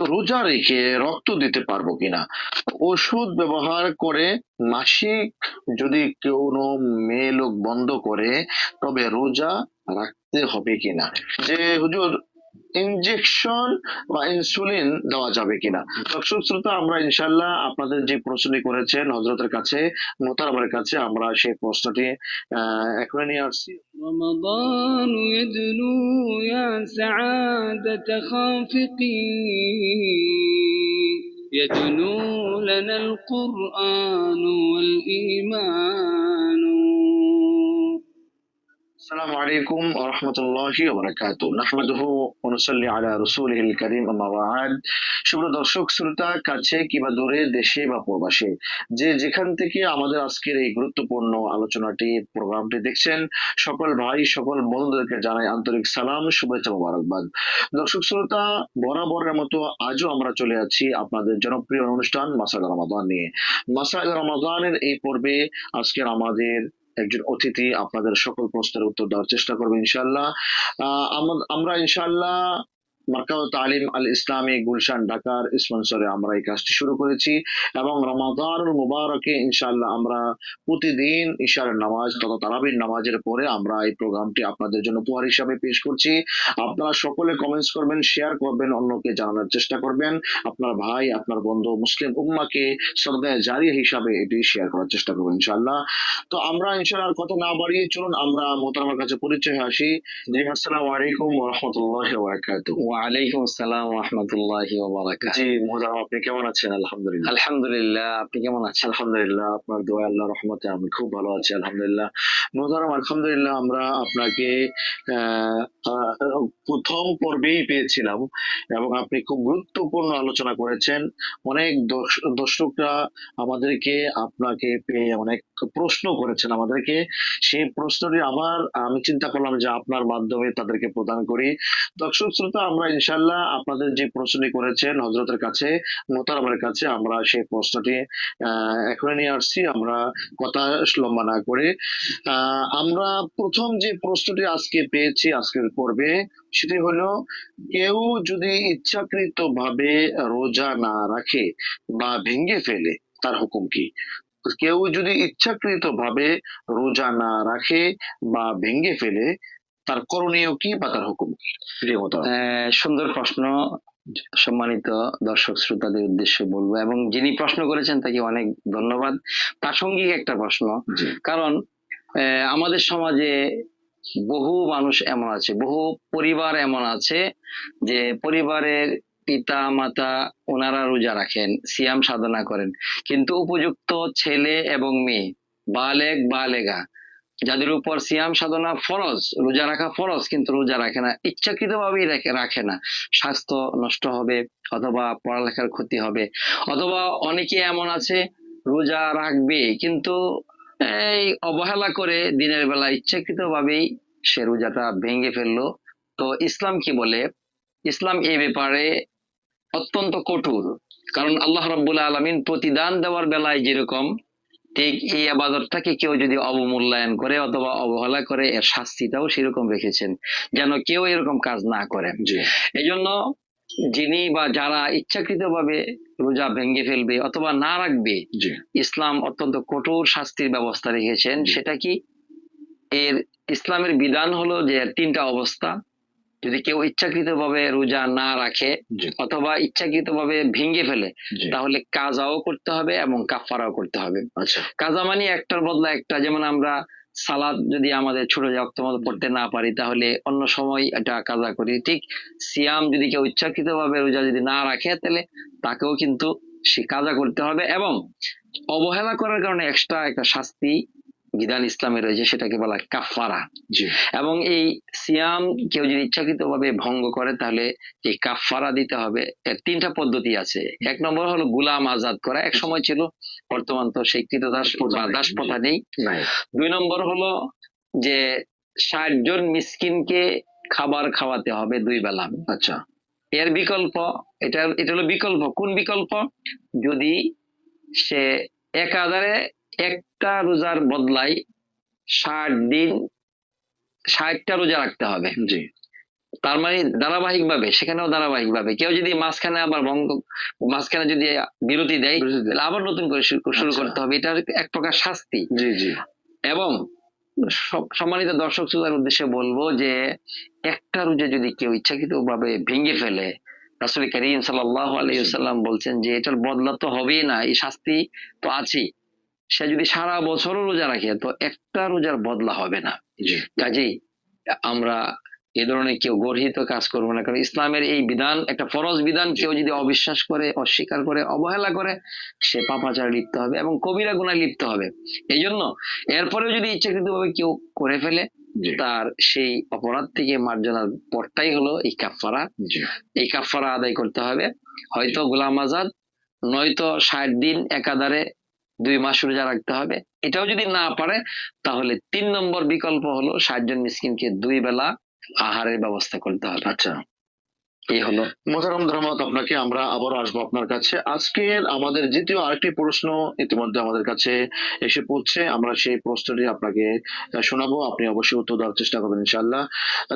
রোজা রেখে রক্ত দিতে পারব কিনা? ওষুধ ব্যবহার করে মাসিক যদি কেউ মেয়ে লোক বন্ধ করে, তবে রোজা রাখতে হবে কিনা? যে হুজুর ইনজেকশন বা ইনসুলিন দেওয়া যাবে কিনা দর্শক শ্রোতা আমরা ইনশাল্লাহ আপনাদের যে প্রশ্নটি করেছেন হজরতের কাছে মোতারবার কাছে আমরা সেই প্রশ্নটি আহ এখনই নিয়ে আসছি رمضان يدنو يا سعادة خافقين يدنو لنا القرآن والإيمان السلام عليكم ورحمة الله وبركاته نحمده ونصلي على رسوله الكريم أما بعد শুভ দর্শক শ্রোতা কাছে কিংবা দূরে দেশে বা প্রবাসে যে যেখান থেকে আমাদের আজকের এই গুরুত্বপূর্ণ আলোচনাটি প্রোগ্রামটি দেখছেন সকল ভাই সকল বন্ধুদেরকে জানাই আন্তরিক সালাম শুভেচ্ছা মোবারকবাদ দর্শক শ্রোতা বরাবরের মতো আজও আমরা চলে আছি আপনাদের জনপ্রিয় অনুষ্ঠান মাসাদ রমাদান নিয়ে মাসাদ রমাদানের এই পর্বে আজকের আমাদের একজন অতিথি আপনাদের সকল প্রশ্নের উত্তর দেওয়ার চেষ্টা করব ইনশাল্লাহ আমরা ইনশাল্লাহ মার্কাও তালিম আল ইসলামী গুলশান ঢাকার স্পন্সরে আমরা এই কাজটি শুরু করেছি এবং রমাদানুল মুবারকে ইনশাল্লাহ আমরা প্রতিদিন ঈশার নামাজ তথা তারাবির নামাজের পরে আমরা এই প্রোগ্রামটি আপনাদের জন্য উপহার হিসাবে পেশ করছি। আপনারা সকলে কমেন্টস করবেন শেয়ার করবেন, অন্যকে জানানোর চেষ্টা করবেন। আপনার ভাই, আপনার বন্ধু, মুসলিম উম্মাকে সরদায় জারি হিসাবে এটি শেয়ার করার চেষ্টা করবেন ইনশাল্লাহ তো আমরা ইনশাল্লাহ কথা না বাড়িয়ে চলুন, আমরা মোহতারামার কাছে পরিচয় আসি। জি, আসসালামু আলাইকুম ওয়া রাহমাতুল্লাহি ওয়া বারাকাতুহু। ওয়ালাইকুম আসসালাম রহমতুল্লাহি জি মোহতারাম আপনি কেমন আছেন? আলহামদুলিল্লাহ। আলহামদুলিল্লাহ আপনি কেমন আছেন? আলহামদুলিল্লাহ আপনার দোয়া আল্লাহ রহমতে আমি খুব ভালো আছি আলহামদুলিল্লাহ। মোহতারাম আলহামদুলিল্লাহ আমরা আপনাকে আহ, আহ, প্রথম পর্বেই পেয়েছিলাম এবং আপনি খুব গুরুত্বপূর্ণ আলোচনা করেছেন। অনেক দর্শকরা আমাদেরকে আপনাকে পেয়ে অনেক প্রশ্ন করেছেন আমাদেরকে। সেই প্রশ্নটি আবার আমি চিন্তা করলাম যে আপনার মাধ্যমে তাদেরকে প্রদান করি। দর্শক শ্রোতা আমরা ইনশাল্লাহ আপনাদের যে প্রশ্নটি করেছেন হজরতের কাছে, মোতারামের কাছে, আমরা সেই প্রশ্নটি এখনই নিয়ে আসছি। আমরা কথা লম্বা না করে আমরা প্রথম যে প্রশ্নটি আজকে পেয়েছি আজকের পর্বে, সেটি হলো, কেউ যদি ইচ্ছাকৃত ভাবে রোজা না রাখে বা ভেঙে ফেলে, তার হুকুম কি? কেউ যদি ইচ্ছাকৃত ভাবে রোজা না রাখে বা ভেঙে ফেলে তার করণীয় কি বা তার হুকুম? সুন্দর প্রশ্ন সম্মানিত দর্শক শ্রোতাদের উদ্দেশ্যে বলব এবং যিনি প্রশ্ন করেছেন তাকে অনেক ধন্যবাদ। প্রাসঙ্গিক একটা প্রশ্ন কারণ আমাদের সমাজে বহু মানুষ এমন আছে বহু পরিবার এমন আছে যে পরিবারের পিতা মাতা ওনারা রোজা রাখেন সিয়াম সাধনা করেন। কিন্তু উপযুক্ত ছেলে এবং মেয়ে বালেক বালেগা যাদের উপর সিয়াম সাধনা ফরজ, রোজা রাখা ফরজ, কিন্তু রোজা রাখে না ইচ্ছাকৃত ভাবেই রাখে রাখে না। স্বাস্থ্য নষ্ট হবে, অথবা পড়ালেখার ক্ষতি হবে। অথবা অনেকে এমন আছে, রোজা রাখবে, কিন্তু এই অবহেলা করে দিনের বেলা ইচ্ছাকৃত ভাবেই সে রোজাটা ভেঙে ফেলল। তো ইসলাম কি বলে? ইসলাম এই ব্যাপারে অত্যন্ত কঠোর। কারণ আল্লাহ রব্বুল আলমিন প্রতিদান দেওয়ার বেলায় যেরকম ঠিক এই আবাদতটাকে কেউ যদি অবমূল্যায়ন করে অথবা অবহেলা করে এর শাস্তিটাও সেরকম রেখেছেন যেন কেউ এরকম কাজ না করে। এই জন্য যিনি বা যারা ইচ্ছাকৃত ভাবে রোজা ভেঙে ফেলবে অথবা না রাখবে ইসলাম অত্যন্ত কঠোর শাস্তির ব্যবস্থা রেখেছেন। সেটা কি? এর ইসলামের বিধান হলো যে তিনটা অবস্থা। যদি কেউ ইচ্ছাকৃত ভাবে রোজা না রাখে অথবা ইচ্ছাকৃত ভাবে ভেঙে ফেলে তাহলে কাজাও করতে হবে এবং কাফারাও করতে হবে। আচ্ছা। কাজা মানে একটার বদলা একটা যেমন আমরা সালাদ যদি আমাদের ছোট রক্ত মতো পড়তে না পারি তাহলে অন্য সময় এটা কাজা করি। ঠিক সিয়াম যদি কেউ ইচ্ছাকৃত ভাবে রোজা যদি না রাখে তাহলে তাকেও কিন্তু সে কাজা করতে হবে এবং অবহেলা করার কারণে এক্সট্রা একটা শাস্তি বিধান ইসলামে রয়েছে সেটাকে বলা হয় কাফারা এবং এই সিয়াম কেউ যদি ইচ্ছাকৃত ভাবে ভঙ্গ করে তাহলে এই কাফারা দিতে হবে। এর তিনটা পদ্ধতি আছে। এক নম্বর হলো গুলাম আজাদ করা। এক সময় ছিল বর্তমান তো সেই কৃতদাস দাস প্রথা নেই। দুই নম্বর হলো যে ষাট জন মিসকিনকে খাবার খাওয়াতে হবে দুই বেলা। আচ্ছা। এর বিকল্প এটা এটা হলো বিকল্প। কোন বিকল্প? যদি সে একাধারে একটা রোজার বদলায় ষাট দিন ষাটটা রোজা রাখতে হবে। জি। তার মানে ধারাবাহিক ভাবে সেখানেও ধারাবাহিক ভাবে কেউ যদি মাঝখানে আবার ভঙ্গ মাঝখানে যদি বিরতি দেয় তাহলে আবার নতুন করে শুরু শুরু আচ্ছা। করতে হবে। এটা এক প্রকার শাস্তি। জি জি। এবং সম্মানিত দর্শক শ্রোতার উদ্দেশ্যে বলব যে একটা রোজা যদি কেউ ইচ্ছাকৃত ভাবে ভেঙে ফেলে রাসুল করিম সাল্লাহ আলাইসাল্লাম বলছেন যে এটার বদলা তো হবেই না এই শাস্তি তো আছেই। সে যদি সারা বছরও রোজা রাখে তো একটা রোজার বদলা হবে না। কাজেই আমরা এ ধরনের কেউ গর্হিত কাজ করব না কারণ ইসলামের এই বিধান একটা ফরজ বিধান কেউ যদি অবিশ্বাস করে অস্বীকার করে অবহেলা করে সে পাপাচার লিপ্ত হবে এবং কবিরা গুণায় লিপ্ত হবে। এই জন্য এরপরেও যদি ইচ্ছাকৃত ভাবে কেউ করে ফেলে তার সেই অপরাধ থেকে মার্জনার পরটাই হলো এই কাফারা এই কাফারা আদায় করতে হবে। হয়তো গোলাম আজাদ নয়তো ষাট দিন একাধারে দুই মাস রোজা রাখতে হবে। এটাও যদি না পারে, তাহলে তিন নম্বর বিকল্প হলো ষাট জন মিসকিনকে দুই বেলা আহারের ব্যবস্থা করতে হবে। আচ্ছা। এই হলো মোতারাম ধর্মত আপনাকে আমরা আবারও আসব আপনার কাছে। আজকের আমাদের দ্বিতীয় আরেকটি প্রশ্ন ইতিমধ্যে আমাদের কাছে এসে পড়ছে। আমরা সেই প্রশ্নটি আপনাকে শোনাবো। আপনি অবশ্যই উত্তর দেওয়ার চেষ্টা করবেন ইনশাল্লাহ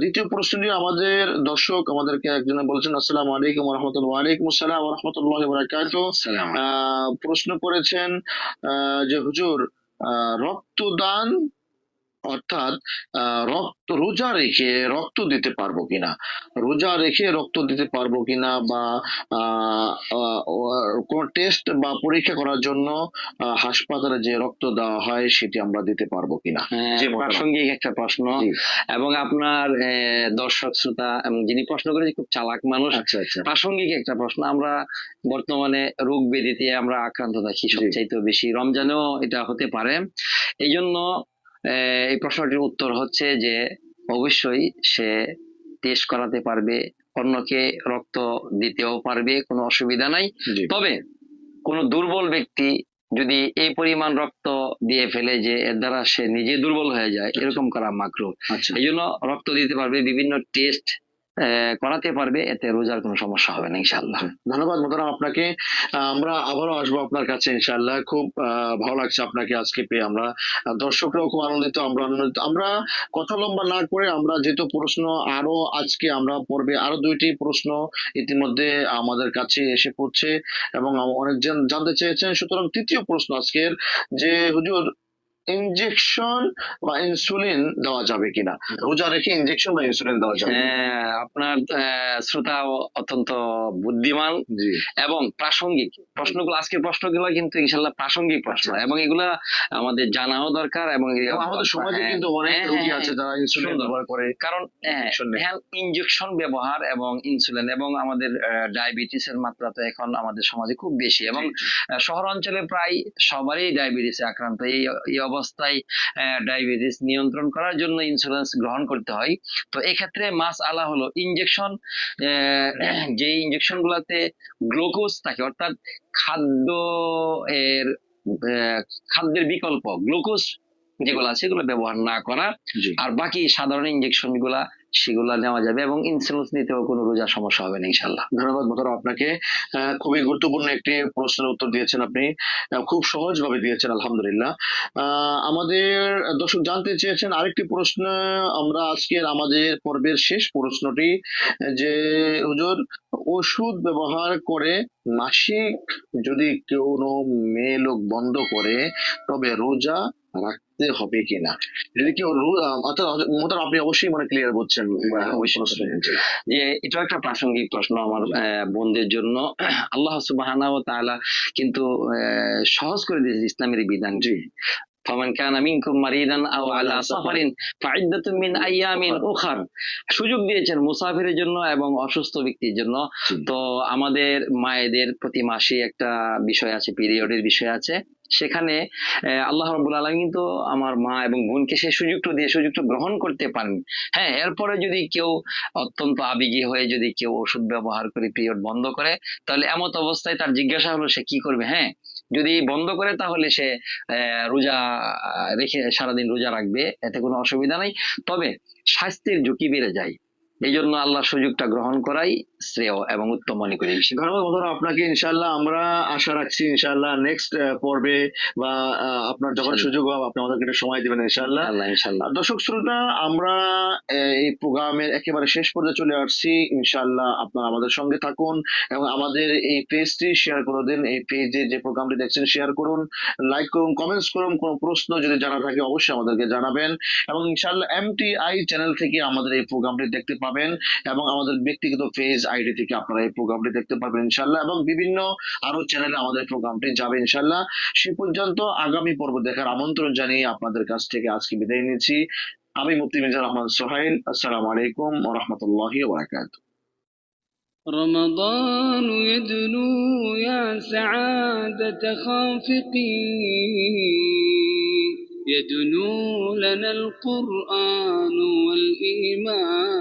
দ্বিতীয় প্রশ্নটি আমাদের দর্শক আমাদেরকে একজন বলেছেন আসসালামু আলাইকুম রহমতুল্লাহ ওয়ালাইকুম আসসালাম রহমতুল্লাহ বরাকাত আহ, প্রশ্ন করেছেন আহ, যে হুজুর আহ, রক্তদান অর্থাৎ রক্ত রোজা রেখে রক্ত দিতে পারব কিনা? রোজা রেখে রক্ত দিতে পারব কিনা বা কোন টেস্ট বা পরীক্ষা করার জন্য হাসপাতালে যে রক্ত দেওয়া হয় সেটি আমরা দিতে পারব কিনা? হ্যাঁ। প্রাসঙ্গিক একটা প্রশ্ন। এবং আপনার আহ, দর্শক শ্রোতা যিনি প্রশ্ন করেছে খুব চালাক মানুষ। আচ্ছা আচ্ছা। প্রাসঙ্গিক একটা প্রশ্ন। আমরা বর্তমানে রোগ ব্যাধিতে আমরা আক্রান্ত থাকি সবচাইতে বেশি। রমজানেও এটা হতে পারে। এই জন্য এই প্রশ্নটির উত্তর হচ্ছে যে অবশ্যই সে টেস্ট করাতে পারবে অন্যকে রক্ত দিতেও পারবে কোনো অসুবিধা নাই। তবে কোন দুর্বল ব্যক্তি যদি এই পরিমাণ রক্ত দিয়ে ফেলে যে এর দ্বারা সে নিজে দুর্বল হয়ে যায় এরকম করা মাকরু আচ্ছা। এই জন্য রক্ত দিতে পারবে বিভিন্ন টেস্ট করাতে পারবে, এতে রোজার কোনো সমস্যা হবে না ইনশাল্লাহ ধন্যবাদ মোতারাম আপনাকে। আমরা আবারও আসব আপনার কাছে ইনশাল্লাহ খুব ভালো লাগছে আপনাকে আজকে পেয়ে আমরা। দর্শকরাও খুব আনন্দিত, আমরা আনন্দিত। আমরা কথা লম্বা না করে আমরা যেহেতু প্রশ্ন আরও আজকে আমরা পর্বে আরও দুইটি প্রশ্ন ইতিমধ্যে আমাদের কাছে এসে পড়ছে এবং অনেকজন জানতে চেয়েছেন। সুতরাং তৃতীয় প্রশ্ন আজকের, যে হুজুর ইনজেকশন বা ইনসুলিন দেওয়া যাবে কিনা? রোজা রেখে ইনজেকশন বা ইনসুলিন দেওয়া যাবে হ্যাঁ, আপনার শ্রোতা অত্যন্ত বুদ্ধিমান এবং প্রাসঙ্গিক। প্রশ্নগুলো আজকের প্রশ্নগুলো কিন্তু ইনশাল্লাহ প্রাসঙ্গিক প্রশ্ন এবং এগুলা আমাদের জানাও দরকার এবং আমাদের সমাজে হ্যাঁ, কিন্তু অনেক হ্যাঁ, রোগী হ্যাঁ, আছে যারা ইনসুলিন ব্যবহার করে কারণ। ইনজেকশন ব্যবহার এবং ইনসুলিন এবং আমাদের ডায়াবেটিস এর মাত্রা তো এখন আমাদের সমাজে খুব বেশি এবং শহর অঞ্চলে প্রায় সবারই ডায়াবেটিস আক্রান্ত। এই অবস্থায় ডায়াবেটিস নিয়ন্ত্রণ করার জন্য ইন্স্যুরেন্স গ্রহণ করতে হয়। তো এক্ষেত্রে মাস আলা হলো ইনজেকশন যে ইনজেকশন গুলাতে গ্লুকোজ থাকে অর্থাৎ খাদ্য এর খাদ্যের বিকল্প গ্লুকোজ যেগুলো আছে সেগুলো ব্যবহার না করা। আর বাকি সাধারণ ইঞ্জেকশনগুলা সেগুলা নেওয়া যাবে এবং ইনসুলিন নিতেও কোনো রোজা সমস্যা হবে না ইনশাল্লাহ ধন্যবাদ মোতারা আপনাকে। খুবই গুরুত্বপূর্ণ একটি প্রশ্নের উত্তর দিয়েছেন আপনি। খুব সহজভাবে দিয়েছেন, আলহামদুলিল্লাহ। আমাদের দর্শক জানতে চেয়েছেন আরেকটি প্রশ্ন। আমরা আজকের আমাদের পর্বের শেষ প্রশ্নটি, যে হুজুর, ওষুধ ব্যবহার করে মাসিক যদি কোনো মেয়ে লোক বন্ধ করে, তবে রোজা রাখতে হবে কিনা? যদি রো- আহ, অর্থাৎ আপনি অবশ্যই মানে ক্লিয়ার। জি। যে এটা একটা প্রাসঙ্গিক প্রশ্ন আমার বোনদের জন্য। আল্লাহ সুবাহানা ও তাআলা কিন্তু সহজ করে দিয়েছে ইসলামের বিধান। জি। সুযোগ দিয়েছেন মুসাফিরের জন্য এবং অসুস্থ ব্যক্তির জন্য। তো আমাদের মায়েদের প্রতি মাসে একটা বিষয় আছে পিরিয়ডের বিষয় আছে। সেখানে আল্লাহ রবুল আলম কিন্তু আমার মা এবং বোনকে সেই সুযোগটা দিয়ে, সুযোগটা গ্রহণ করতে পারেন। হ্যাঁ এরপরে যদি কেউ অত্যন্ত আবেগী হয়ে যদি কেউ ওষুধ ব্যবহার করে পিরিয়ড বন্ধ করে, তাহলে এমত অবস্থায় তার জিজ্ঞাসা হলো সে কি করবে? হ্যাঁ যদি বন্ধ করে তাহলে সে রোজা রেখে সারাদিন রোজা রাখবে, এতে কোনো অসুবিধা নাই। তবে স্বাস্থ্যের ঝুঁকি বেড়ে যায়। এই জন্য আল্লাহ সুযোগটা গ্রহণ করাই শ্রেয় এবং উত্তম মনে করি বন্ধুরা আপনাকে ইনশাল্লাহ আমরা আশা রাখছি ইনশাল্লাহ নেক্সট পর্বে বা আপনার যখন সুযোগ হবে আপনি আমাদেরকে একটু সময় দিবেন ইনশাল্লাহ আল্লাহ ইনশাল্লাহ দর্শক শ্রোতা আমরা এই প্রোগ্রামের একেবারে শেষ পর্যায়ে চলে আসছি। ইনশাআল্লাহ আপনারা আমাদের সঙ্গে থাকুন এবং আমাদের এই পেজটি শেয়ার করে দিন। এই পেজে যে প্রোগ্রামটি দেখছেন শেয়ার করুন লাইক করুন কমেন্টস করুন কোনো প্রশ্ন যদি জানা থাকে অবশ্যই আমাদেরকে জানাবেন। এবং ইনশাল্লাহ এমটিআই চ্যানেল থেকে আমাদের এই প্রোগ্রামটি দেখতে পাবেন এবং আমাদের ব্যক্তিগত পেজ আইডি থেকে আপনারা এই প্রোগ্রামটি দেখতে পাবেন ইনশাআল্লাহ এবং বিভিন্ন আরো চ্যানেলে আমাদের প্রোগ্রামটি যাবে ইনশাআল্লাহ সে পর্যন্ত আগামী পর্ব দেখার আমন্ত্রণ জানিয়ে আপনাদের কাছ থেকে আজকে বিদায় নিচ্ছি আমি মুফতি মির্জা রহমান সোহাইল আসসালামু আলাইকুম ওয়া রাহমাতুল্লাহি ওয়া বারাকাতুহু رمضان يدنو يا سعادة خافقين يدنو لنا القرآن والإيمان